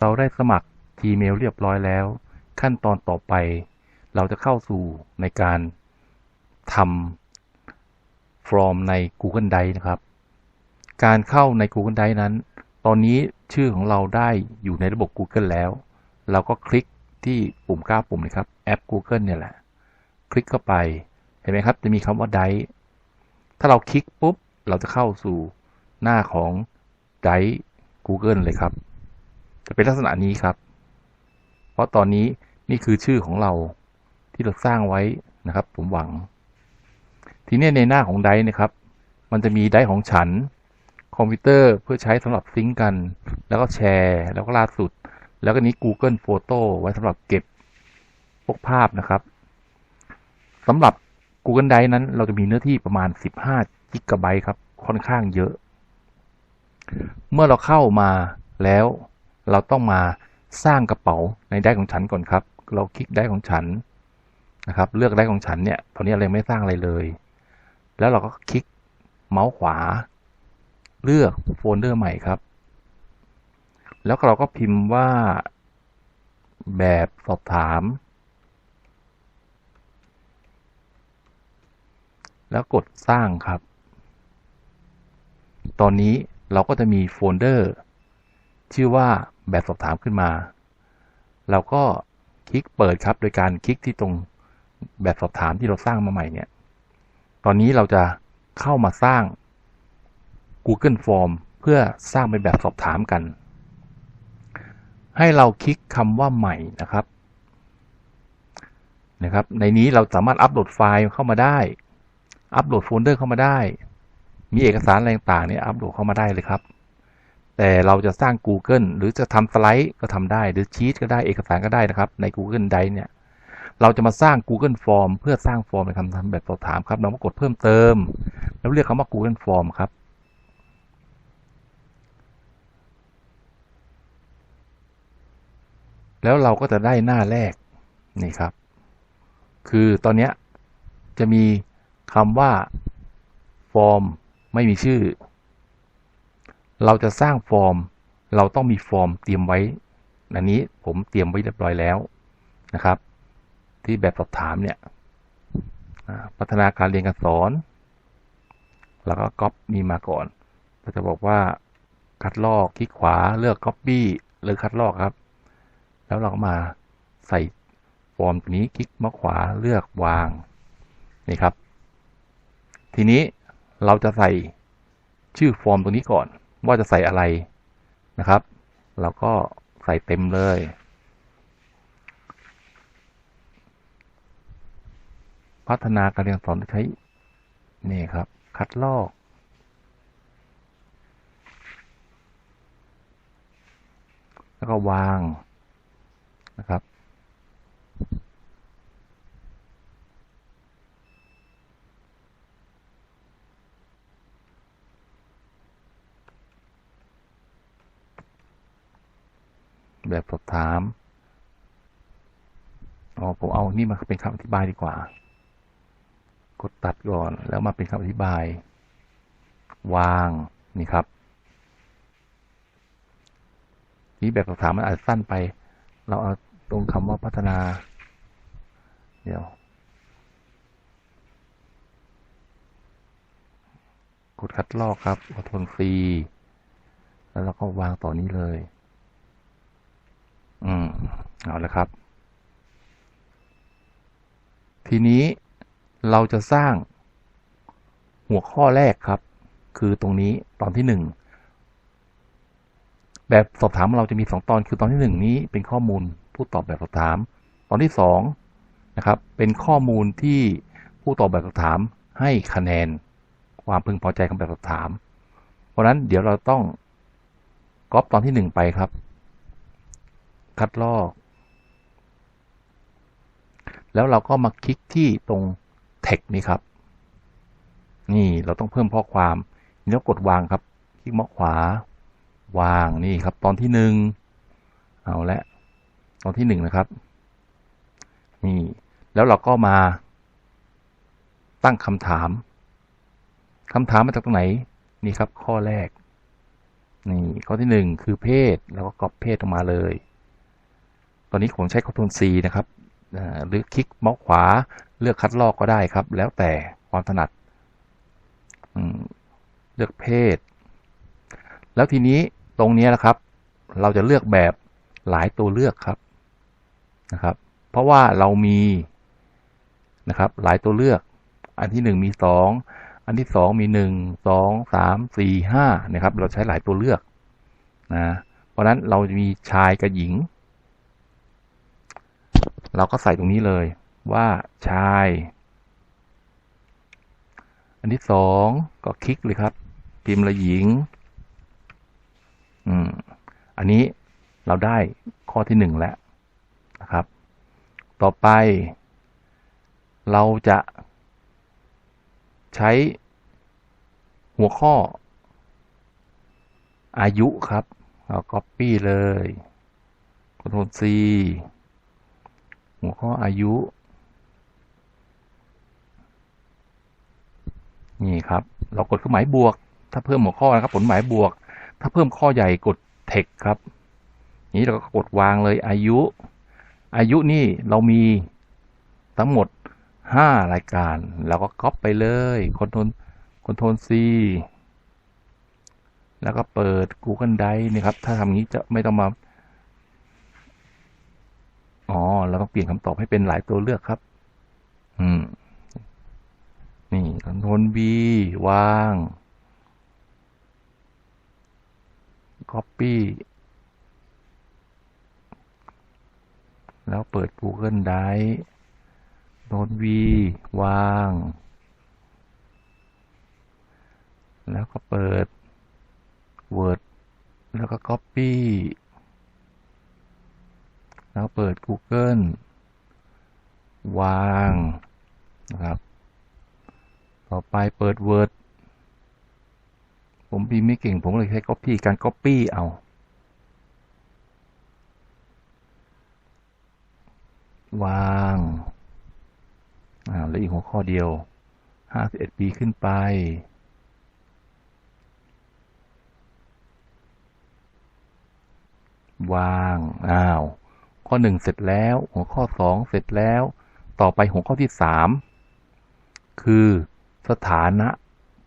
เราได้สมัคร Gmail เรียบร้อยแล้ว ขั้นตอนต่อไป เราจะเข้าสู่ในการทำ from ใน Google Drive นะครับ การเข้าใน Google Drive นั้น ตอนนี้ชื่อของเราได้อยู่ในระบบ Google แล้ว เราก็คลิกที่ปุ่ม9ปุ่มนะครับแอป Google เนี่ยแหละ คลิกเข้าไปเห็นไหมครับ จะมีคำว่า Drive ถ้าเราคลิกปุ๊บ เราจะเข้าสู่หน้าของ Drive Google เลยครับ จะเป็นลักษณะนี้ครับ เพราะตอนนี้นี่คือชื่อของเราที่เราสร้างไว้นะครับ ผมหวัง ทีนี้ในหน้าของไดนะครับ มันจะมีไดของฉัน คอมพิวเตอร์เพื่อใช้สำหรับซิงก์กัน แล้วก็แชร์ แล้วก็ล่าสุด แล้วก็นี้ Google Photo ไว้สำหรับเก็บพวกภาพนะครับสำหรับ Google Drive นั้น เราจะมีเนื้อที่ประมาณ 15กิกะไบต์ครับ ค่อนข้างเยอะ เมื่อเราเข้ามาแล้ว เราต้องมาสร้างกระเป๋าในได้ของฉันก่อนครับ เราคลิกได้ของฉันนะครับ เลือกได้ของฉันเนี่ยตอนนี้เราไม่สร้างอะไรเลย แล้วเราก็คลิกเมาส์ขวา เลือกโฟลเดอร์ใหม่ครับ แล้วเราก็พิมพ์ว่า แบบสอบถาม แล้วกดสร้างครับ ตอนนี้เราก็จะมีโฟลเดอร์ ชื่อว่า แบบสอบถามขึ้นมา เราก็คลิกเปิดครับ โดยการคลิกที่ตรงแบบสอบถามที่เราสร้างมาใหม่เนี่ย ตอนนี้เราจะเข้ามาสร้าง Google Form เพื่อสร้างเป็นแบบสอบถามกัน ให้เราคลิกคำว่าใหม่นะครับ นะครับ ในนี้เราสามารถอัปโหลดไฟล์เข้ามาได้ อัปโหลดโฟลเดอร์เข้ามาได้ มีเอกสารอะไรต่างๆเนี่ยอัปโหลดเข้ามาได้เลยครับ แต่เราจะสร้าง Google หรือจะทำสไลด์ก็ทำได้ หรือชีตก็ได้เอกสารก็ได้นะครับ ใน Google Drive เนี่ย เราจะมาสร้าง Google Form เพื่อสร้างฟอร์มในคำทำแบบสอบถามครับ เราก็กดเพิ่มเติม แล้วเรียกคำว่า Google Form ครับแล้วเราก็จะได้หน้าแรกนี่ครับ คือตอนนี้จะมีคำว่าฟอร์มไม่มีชื่อ เราจะสร้างฟอร์ม เราต้องมีฟอร์มเตรียมไว้ อันนี้ผมเตรียมไว้เรียบร้อยแล้วนะครับ ที่แบบสอบถามเนี่ยพัฒนาการเรียนการสอน แล้วก็ก๊อปมีมาก่อนเราจะบอกว่าคัดลอกคลิกขวาเลือกก๊อปปี้หรือคัดลอกครับ แล้วเราก็มาใส่ฟอร์มตัวนี้คลิกมาขวาเลือกวางนี่ครับ ทีนี้เราจะใส่ชื่อฟอร์มตรงนี้ก่อน ว่าจะใส่อะไรนะครับ เราก็ใส่เต็มเลย พัฒนาการเรียนสอนใช้ นี่ครับ คัดลอก แล้วก็วางนะครับ แบบสอบถามอ๋อผมเอานี่มาเป็นคำอธิบายดีกว่า กดตัดก่อนแล้วมาเป็นคำอธิบาย วางนี่ครับ นี่แบบสอบถามมันอาจจะสั้นไป เราเอาตรงคำว่าพัฒนา เดี๋ยว กดคัดลอกครับกดทนฟรีแล้วเราก็วางต่อนี้เลย อืมเอาละครับ ทีนี้เราจะสร้างหัวข้อแรกครับ คือตรงนี้ตอนที่หนึ่งแบบสอบถามเราจะมีสองตอนคือตอนที่หนึ่งนี้เป็นข้อมูลผู้ตอบแบบสอบถาม ตอนที่สองนะครับ เป็นข้อมูลที่ผู้ตอบแบบสอบถามให้คะแนนความพึงพอใจของแบบสอบถาม เพราะนั้นเดี๋ยวเราต้องก๊อปตอนที่หนึ่งไปครับ คัดลอก แล้วเราก็มาคลิกที่ตรง text นี้ครับ นี่เราต้องเพิ่มข้อความนี่เรากดวางครับ คลิกมาขวา วางนี่ครับ ตอนที่หนึ่งเอาละตอนที่หนึ่งนะครับ นี่แล้วเราก็มาตั้งคำถามคำถามมาจากตรงไหน นี่ครับ ข้อแรก นี่ ข้อที่หนึ่งคือเพศ แล้วก็ก๊อปเพศออกมาเลย ตอนนี้ผมใช้คอนโทรล C นะครับหรือคลิกเมาส์ขวาเลือกคัดลอกก็ได้ครับ แล้วแต่ความถนัดเลือกเพศ แล้วทีนี้ตรงนี้นะครับ เราจะเลือกแบบหลายตัวเลือกครับนะครับ เพราะว่าเรามีนะครับ หลายตัวเลือก อันที่หนึ่งมีสองอันที่สองมีหนึ่งสองสามสี่ห้านะครับ เราใช้หลายตัวเลือกนะเพราะฉะนั้นเราจะมีชายกับหญิง เราก็ใส่ตรงนี้เลยว่าชาย อันที่สองก็คลิกเลยครับ พิมพ์ละหญิง อืม อันนี้เราได้ข้อที่หนึ่งแล้วนะครับ ต่อไป เราจะใช้หัวข้อ อายุครับ เรา copy เลย Ctrl C หัวข้ออายุ นี่ครับ เรากดเครื่องหมายบวก ถ้าเพิ่มหัวข้อนะครับ ผลหมายบวก ถ้าเพิ่มข้อใหญ่กด text ครับ นี้เราก็กดวางเลยอายุ อายุนี่เรามีทั้งหมด5รายการเราก็ก๊อปไปเลยคอนโทรลคอนโทรล C แล้วก็เปิด Google Drive นี่ครับ ถ้าทำอย่างนี้จะไม่ต้องมา อ๋อ เราต้องเปลี่ยนคำตอบให้เป็นหลายตัวเลือกครับ อืม นี่คอนโทรล V วาง Copy แล้วเปิด Google Drive โน้ต V วาง แล้วก็เปิด Word แล้วก็ Copy แล้วเปิด Google วางนะครับ ต่อไปเปิด Word ผมพิมพ์ไม่เก่ง ผมเลยใช้ Copy การ Copy เอา วางอ่าแล้วอีกหัวข้อเดียว 51 ปีขึ้นไปวาง อ้าว ข้อ 1 เสร็จแล้ว หัวข้อ 2 เสร็จแล้ว ต่อไปหัวข้อที่ 3 คือสถานะ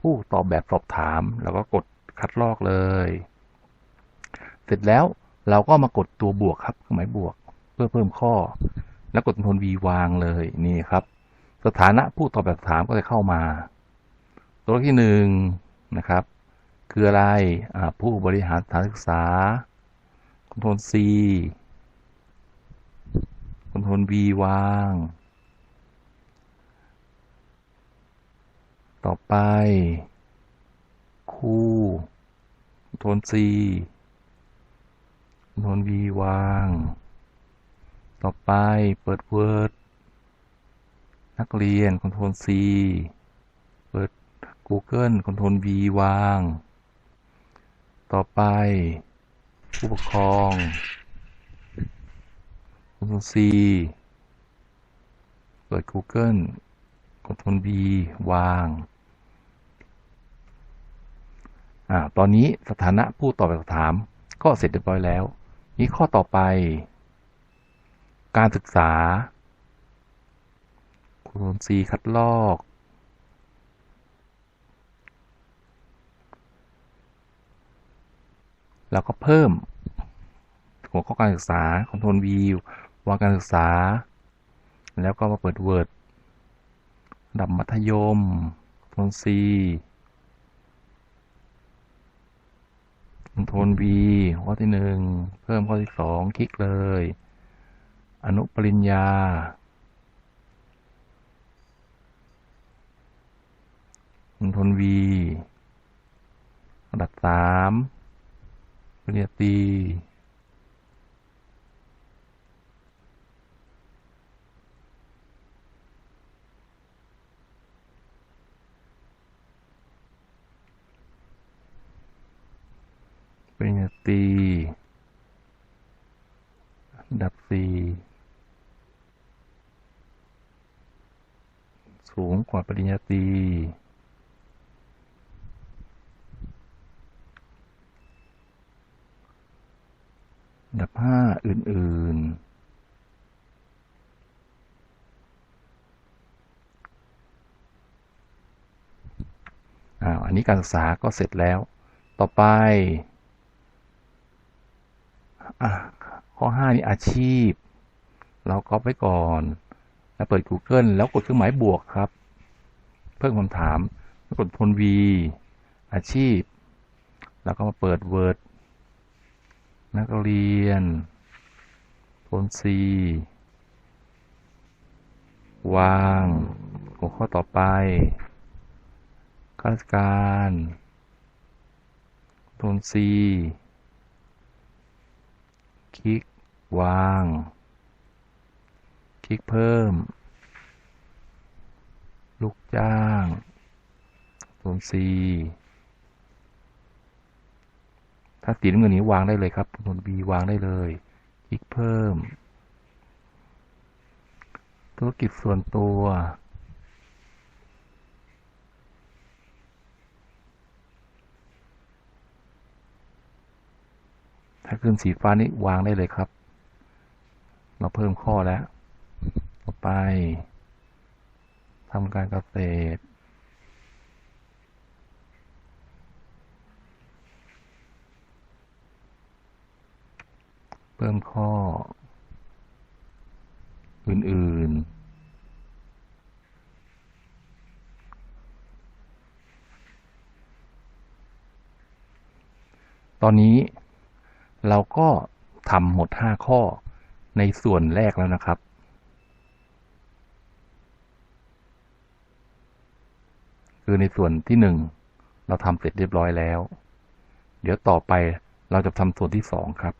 ผู้ตอบแบบสอบถาม แล้วก็กดคัดลอกเลย เสร็จแล้วเราก็มากดตัวบวกครับเครื่องหมายบวก เพื่อเพิ่มข้อ แล้วกดคอนโทรล V วางเลยนี่ครับ สถานะผู้ตอบแบบถามก็จะเข้ามา ตัวที่หนึ่งนะครับ คืออะไรผู้บริหารสถานศึกษาคอนโทรล C คอนโทรล V วาง ต่อไป คู่คอนโทรล C คอนโทรล V วาง ต่อไปเปิด Word นักเรียน Ctrl C เปิด Google Ctrl V วาง ต่อไป ผู้ปกครอง Ctrl C เปิด Google Ctrl V วาง อ่า ตอนนี้สถานะผู้ตอบแบบถามก็เสร็จเรียบร้อยแล้ว นี้ข้อต่อไป การศึกษาคูณ C คัดลอก แล้วก็เพิ่มหัวข้อการศึกษา Ctrl V วางการศึกษา แล้วก็มาเปิด Word ระดับมัธยม Ctrl C Ctrl V ข้อที่หนึ่งเพิ่มข้อที่สองคลิกเลย อนุปริญญาคอนโทรล V ระดับสามปริญญาตรี ปริญญาตรีดับสี่สูงกว่าปริญญาตรีอันดับห้าอื่น ๆอ่าอันนี้การศึกษาก็เสร็จแล้ว ต่อไป อะข้อห้านี่อาชีพ เราก็ไปก่อน แล้วเปิด Google แล้วกดเครื่องหมายบวกครับ เพิ่มคำถามแล้วกดพล V อาชีพ แล้วก็มาเปิด Word นักเรียนพล C วางหัวข้อต่อไปข้าราชการพล C คลิก วาง คลิกเพิ่ม ลูกจ้างพล C ถ้าสีน้ำเงินนี้วางได้เลยครับพล B วางได้เลย คลิกเพิ่ม ธุรกิจส่วนตัว ถ้าขึ้นสีฟ้านี่วางได้เลยครับ เราเพิ่มข้อแล้ว ต่อไปทำการเกษตรเพิ่มข้อ อื่น ๆ ตอนนี้ เราก็ทำหมด 5 ข้อในส่วนแรกแล้วนะครับ คือในส่วนที่ 1 เราทำเสร็จเรียบร้อยแล้ว เดี๋ยวต่อไปเราจะทำส่วนที่ 2 ครับ